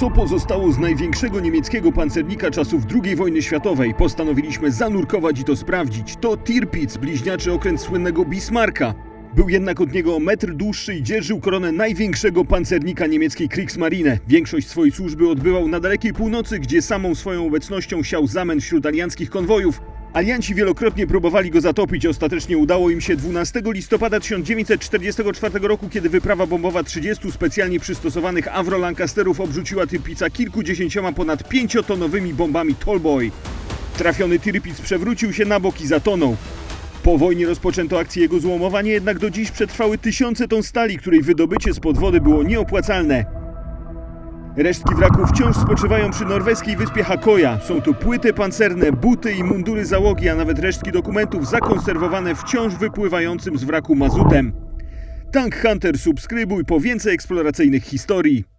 Co pozostało z największego niemieckiego pancernika czasów II wojny światowej? Postanowiliśmy zanurkować i to sprawdzić. To Tirpitz, bliźniaczy okręt słynnego Bismarcka. Był jednak od niego o metr dłuższy i dzierżył koronę największego pancernika niemieckiej Kriegsmarine. Większość swojej służby odbywał na dalekiej północy, gdzie samą swoją obecnością siał zamęt wśród alianckich konwojów. Alianci wielokrotnie próbowali go zatopić, ostatecznie udało im się 12 listopada 1944 roku, kiedy wyprawa bombowa 30 specjalnie przystosowanych Avro Lancasterów obrzuciła Tirpitza kilkudziesięcioma ponad pięciotonowymi bombami Tallboy. Trafiony Tirpitz przewrócił się na bok i zatonął. Po wojnie rozpoczęto akcję jego złomowania, jednak do dziś przetrwały tysiące ton stali, której wydobycie spod wody było nieopłacalne. Resztki wraku wciąż spoczywają przy norweskiej wyspie Hakoja. Są tu płyty pancerne, buty i mundury załogi, a nawet resztki dokumentów zakonserwowane wciąż wypływającym z wraku mazutem. Tank Hunter subskrybuj po więcej eksploracyjnych historii.